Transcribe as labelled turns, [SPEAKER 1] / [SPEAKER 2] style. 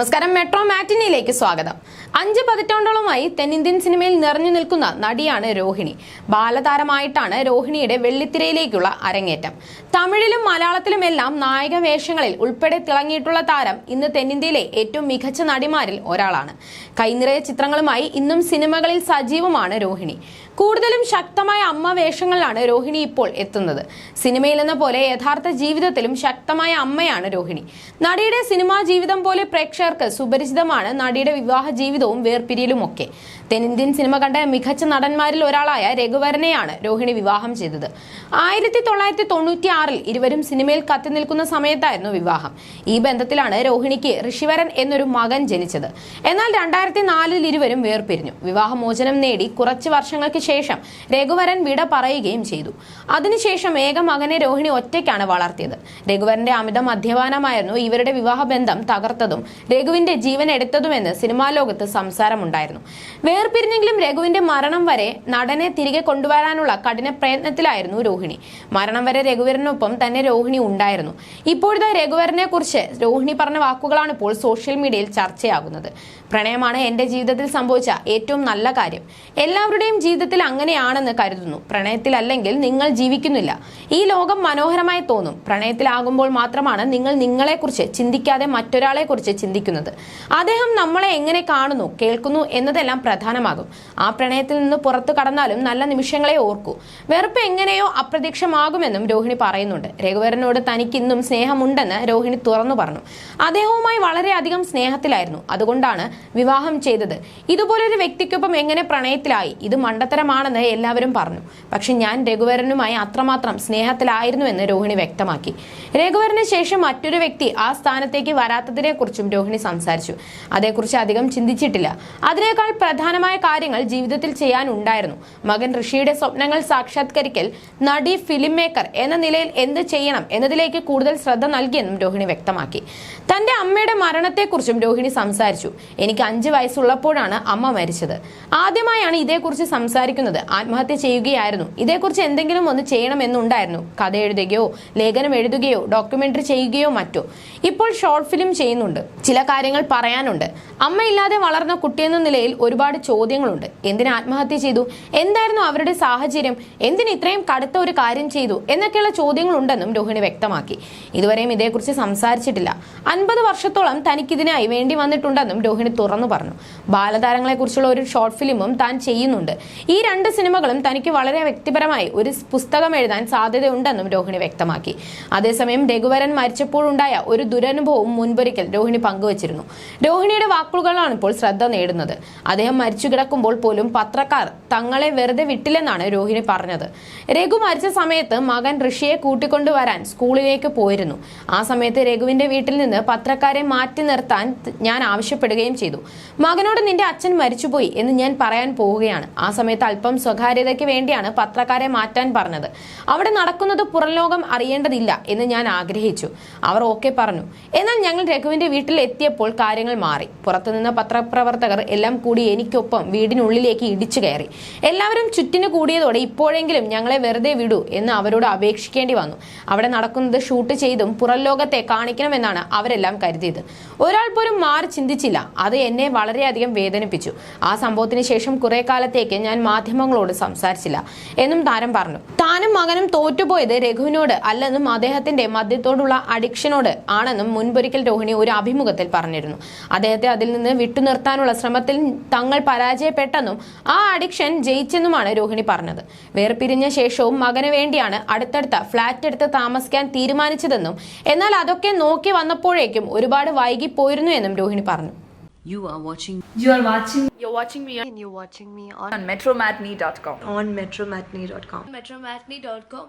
[SPEAKER 1] നമസ്കാരം. മെട്രോ മാറ്റിനിയിലേക്ക് സ്വാഗതം. അഞ്ച് പതിറ്റാണ്ടോളമായി തെന്നിന്ത്യൻ സിനിമയിൽ നിറഞ്ഞു നിൽക്കുന്ന നടിയാണ് രോഹിണി. ബാലതാരമായിട്ടാണ് രോഹിണിയുടെ വെള്ളിത്തിരയിലേക്കുള്ള അരങ്ങേറ്റം. തമിഴിലും മലയാളത്തിലുമെല്ലാം നായക വേഷങ്ങളിൽ ഉൾപ്പെടെ തിളങ്ങിയിട്ടുള്ള താരം ഇന്ന് തെന്നിന്ത്യയിലെ ഏറ്റവും മികച്ച നടിമാരിൽ ഒരാളാണ്. കൈനിറയ ചിത്രങ്ങളുമായി ഇന്നും സിനിമകളിൽ സജീവമാണ് രോഹിണി. കൂടുതലും ശക്തമായ അമ്മ വേഷങ്ങളിലാണ് രോഹിണി ഇപ്പോൾ എത്തുന്നത്. സിനിമയിൽ എന്ന പോലെ യഥാർത്ഥ ജീവിതത്തിലും ശക്തമായ അമ്മയാണ് രോഹിണി. നടിയുടെ സിനിമാ ജീവിതം പോലെ പ്രേക്ഷകർക്ക് സുപരിചിതമാണ് നടിയുടെ വിവാഹ ജീവിതവും വേർപിരിയലും ഒക്കെ തെന്നിന്ത്യൻ സിനിമ കണ്ട മികച്ച നടന്മാരിൽ ഒരാളായ രഘുവരനെയാണ് രോഹിണി വിവാഹം ചെയ്തത്. ആയിരത്തി തൊള്ളായിരത്തി തൊണ്ണൂറ്റി ആറിൽ ഇരുവരും സിനിമയിൽ കത്തി നിൽക്കുന്ന സമയത്തായിരുന്നു വിവാഹം. ഈ ബന്ധത്തിലാണ് രോഹിണിക്ക് ഋഷിവരൻ എന്നൊരു മകൻ ജനിച്ചത്. എന്നാൽ രണ്ടായിരത്തി നാലിൽ ഇരുവരും വേർപിരിഞ്ഞു. വിവാഹമോചനം നേടി കുറച്ച് വർഷങ്ങൾക്ക് ശേഷം രഘുവരൻ വിട പറയുകയും ചെയ്തു. അതിനുശേഷം ഏക മകനെ രോഹിണി ഒറ്റയ്ക്കാണ് വളർത്തിയത്. രഘുവരന്റെ അമിത മദ്യപാനമായിരുന്നു ഇവരുടെ വിവാഹ ബന്ധം തകർത്തതും രഘുവിന്റെ ജീവൻ എടുത്തതുമെന്ന് സിനിമാ ലോകത്ത് സംസാരമുണ്ടായിരുന്നു. വേർപിരിഞ്ഞെങ്കിലും രഘുവിന്റെ മരണം വരെ നടനെ തിരികെ കൊണ്ടുവരാനുള്ള കഠിന പ്രയത്നത്തിലായിരുന്നു രോഹിണി. മരണം വരെ രഘുവരനൊപ്പം തന്നെ രോഹിണി ഉണ്ടായിരുന്നു. ഇപ്പോഴത്തെ രഘുവരനെ കുറിച്ച് രോഹിണി പറഞ്ഞ വാക്കുകളാണ് ഇപ്പോൾ സോഷ്യൽ മീഡിയയിൽ ചർച്ചയാകുന്നത്. പ്രണയമാണ് എന്റെ ജീവിതത്തിൽ സംഭവിച്ച ഏറ്റവും നല്ല കാര്യം. എല്ലാവരുടെയും ജീവിതത്തിൽ അങ്ങനെയാണെന്ന് കരുതുന്നു. പ്രണയത്തിലല്ലെങ്കിൽ നിങ്ങൾ ജീവിക്കുന്നില്ല. ഈ ലോകം മനോഹരമായി തോന്നും. പ്രണയത്തിലാകുമ്പോൾ മാത്രമാണ് നിങ്ങൾ നിങ്ങളെക്കുറിച്ച് ചിന്തിക്കാതെ മറ്റൊരാളെ കുറിച്ച് ചിന്തിക്കുന്നത് അദ്ദേഹം നമ്മളെ എങ്ങനെ കാണുന്നു കേൾക്കുന്നു എന്നതെല്ലാം പ്രധാനമാകും. ആ പ്രണയത്തിൽ നിന്ന് പുറത്തു കടന്നാലും നല്ല നിമിഷങ്ങളെ ഓർക്കൂ. വെറുപ്പ് എങ്ങനെയോ അപ്രത്യക്ഷമാകുമെന്നും രോഹിണി പറയുന്നുണ്ട്. രഘുവരനോട് തനിക്കിന്നും സ്നേഹമുണ്ടെന്ന് രോഹിണി തുറന്നു പറഞ്ഞു. അദ്ദേഹവുമായി വളരെയധികം സ്നേഹത്തിലായിരുന്നു. അതുകൊണ്ടാണ് വിവാഹം ചെയ്തത്. ഇതുപോലൊരു വ്യക്തിക്കൊപ്പം എങ്ങനെ പ്രണയത്തിലായി? ഇത് മണ്ടത്തരമാണെന്ന് എല്ലാവരും പറഞ്ഞു. പക്ഷെ ഞാൻ രഘുവരനുമായി അത്രമാത്രം സ്നേഹത്തിലായിരുന്നുവെന്ന് രോഹിണി വ്യക്തമാക്കി. രഘുവരന് ശേഷം മറ്റൊരു വ്യക്തി ആ സ്ഥാനത്തേക്ക് വരാത്തതിനെ കുറിച്ചും രോഹിണി സംസാരിച്ചു. അതേക്കുറിച്ച് അധികം ചിന്തിച്ചിട്ടില്ല. അതിനേക്കാൾ പ്രധാനമായ കാര്യങ്ങൾ ജീവിതത്തിൽ ചെയ്യാനുണ്ടായിരുന്നു. മകൻ ഋഷിയുടെ സ്വപ്നങ്ങൾ സാക്ഷാത്കരിക്കൽ നടി ഫിലിം മേക്കർ എന്ന നിലയിൽ എന്ത് ചെയ്യണം എന്നതിലേക്ക് കൂടുതൽ ശ്രദ്ധ നൽകിയെന്നും രോഹിണി വ്യക്തമാക്കി. തന്റെ അമ്മയുടെ മരണത്തെക്കുറിച്ചും രോഹിണി സംസാരിച്ചു. എനിക്ക് അഞ്ച് വയസ്സുള്ളപ്പോഴാണ് അമ്മ മരിച്ചത്. ആദ്യമായാണ് ഇതേക്കുറിച്ച് സംസാരിക്കുന്നത്. ആത്മഹത്യ ചെയ്യുകയായിരുന്നു. ഇതേക്കുറിച്ച് എന്തെങ്കിലും ഒന്ന് ചെയ്യണമെന്നുണ്ടായിരുന്നു. കഥ എഴുതുകയോ ലേഖനം എഴുതുകയോ ഡോക്യുമെന്ററി ചെയ്യുകയോ മറ്റോ. ഇപ്പോൾ ഷോർട്ട് ഫിലിം ചെയ്യുന്നുണ്ട്. ചില കാര്യങ്ങൾ പറയാനുണ്ട്. അമ്മയില്ലാതെ വളർന്ന കുട്ടിയെന്ന നിലയിൽ ഒരുപാട് ചോദ്യങ്ങളുണ്ട്. എന്തിന് ആത്മഹത്യ ചെയ്തു? എന്തായിരുന്നു അവരുടെ സാഹചര്യം? എന്തിന് ഇത്രയും കടുത്ത ഒരു കാര്യം ചെയ്തു? എന്നൊക്കെയുള്ള ചോദ്യങ്ങളുണ്ടെന്നും രോഹിണി വ്യക്തമാക്കി. ഇതുവരെയും ഇതേക്കുറിച്ച് സംസാരിച്ചിട്ടില്ല. അൻപത് വർഷത്തോളം തനിക്കിതിനായി വേണ്ടി വന്നിട്ടുണ്ടെന്നും രോഹിണി തുറന്നു പറഞ്ഞു. ബാലതാരങ്ങളെക്കുറിച്ചുള്ള ഒരു ഷോർട്ട് ഫിലിമും താൻ ചെയ്യുന്നുണ്ട്. ഈ രണ്ട് സിനിമകളും തനിക്ക് വളരെ വ്യക്തിപരമായി ഒരു പുസ്തകം എഴുതാൻ സാധ്യതയുണ്ടെന്നും രോഹിണി വ്യക്തമാക്കി. അതേസമയം രഘുവരൻ മരിച്ചപ്പോഴുണ്ടായ ഒരു ദുരനുഭവം മുൻപൊരിക്കൽ രോഹിണി പങ്കുവച്ചിരുന്നു രോഹിണിയുടെ വാക്കുകളാണ് ഇപ്പോൾ ശ്രദ്ധ നേടുന്നത്. അദ്ദേഹം മരിച്ചു കിടക്കുമ്പോൾ പോലും പത്രക്കാർ തങ്ങളെ വെറുതെ വിട്ടില്ലെന്നാണ് രോഹിണി പറഞ്ഞത്. രഘു മരിച്ച സമയത്ത് മകൻ ഋഷിയെ കൂട്ടിക്കൊണ്ടുവരാൻ സ്കൂളിലേക്ക് പോയിരുന്നു. ആ സമയത്ത് രഘുവിന്റെ വീട്ടിൽ നിന്ന് പത്രക്കാരെ മാറ്റി നിർത്താൻ ഞാൻ ആവശ്യപ്പെടുകയും ചെയ്തു. മകനോട് നിന്റെ അച്ഛൻ മരിച്ചുപോയി എന്ന് ഞാൻ പറയാൻ പോവുകയാണ്. ആ സമയത്ത് അല്പം സ്വകാര്യതയ്ക്ക് വേണ്ടിയാണ് പത്രക്കാരെ മാറ്റാൻ പറഞ്ഞത്. അവിടെ നടക്കുന്നത് പുറംലോകം അറിയേണ്ടതില്ല എന്ന് ഞാൻ ആഗ്രഹിച്ചു. അവർ ഓക്കെ പറഞ്ഞു. എന്നാൽ ഞങ്ങൾ രഘുവിന്റെ വീട്ടിൽ എത്തിയപ്പോൾ കാര്യങ്ങൾ മാറി. പുറത്തുനിന്ന പത്രപ്രവർത്തകർ എല്ലാം കൂടി എനിക്കൊപ്പം വീടിനുള്ളിലേക്ക് ഇടിച്ചു കയറി. എല്ലാവരും ചുറ്റിന് കൂടിയതോടെ ഇപ്പോഴെങ്കിലും ഞങ്ങളെ വെറുതെ വിടൂ എന്ന് അവരോട് അപേക്ഷിക്കേണ്ടി വന്നു. അവിടെ നടക്കുന്നത് ഷൂട്ട് ചെയ്തും പുറം ലോകത്തെ കാണിക്കണമെന്നാണ് അവരെല്ലാം കരുതിയത്. ഒരാൾ പോലും മാറി ചിന്തിച്ചില്ല. അത് എന്നെ വളരെയധികം വേദനിപ്പിച്ചു. ആ സംഭവത്തിന് ശേഷം കുറെ കാലത്തേക്ക് ഞാൻ മാധ്യമങ്ങളോട് സംസാരിച്ചില്ല എന്നും താരം പറഞ്ഞു. താനും മകനും തോറ്റുപോയത് രഘുവിനോട് അല്ലെന്നും അദ്ദേഹത്തിന്റെ മദ്യത്തോടുള്ള അഡിക്ഷനോട് ആണെന്നും മുൻപൊരിക്കൽ രോഹിണി ഒരു അഭിമുഖത്തിൽ പറഞ്ഞിരുന്നു അദ്ദേഹത്തെ അതിൽ നിന്ന് വിട്ടുനിർത്താനുള്ള ശ്രമത്തിൽ തങ്ങൾ പരാജയപ്പെട്ടെന്നും ആ അഡിക്ഷൻ ജയിച്ചെന്നുമാണ് രോഹിണി പറഞ്ഞത് വേർപിരിഞ്ഞ ശേഷവും മകന് വേണ്ടിയാണ് അടുത്തടുത്ത ഫ്ളാറ്റ് എടുത്ത് താമസിക്കാൻ തീരുമാനിച്ചതെന്നും എന്നാൽ അതൊക്കെ നോക്കി വന്നപ്പോഴേക്കും ഒരുപാട് വൈകി പോയിരുന്നു എന്നും രോഹിണി പറഞ്ഞു
[SPEAKER 2] You are watching
[SPEAKER 3] You are watching
[SPEAKER 4] You're watching me
[SPEAKER 5] and you're watching me on,
[SPEAKER 4] on metromatney.com.
[SPEAKER 5] on metromatney.com.
[SPEAKER 4] Metromatney.com.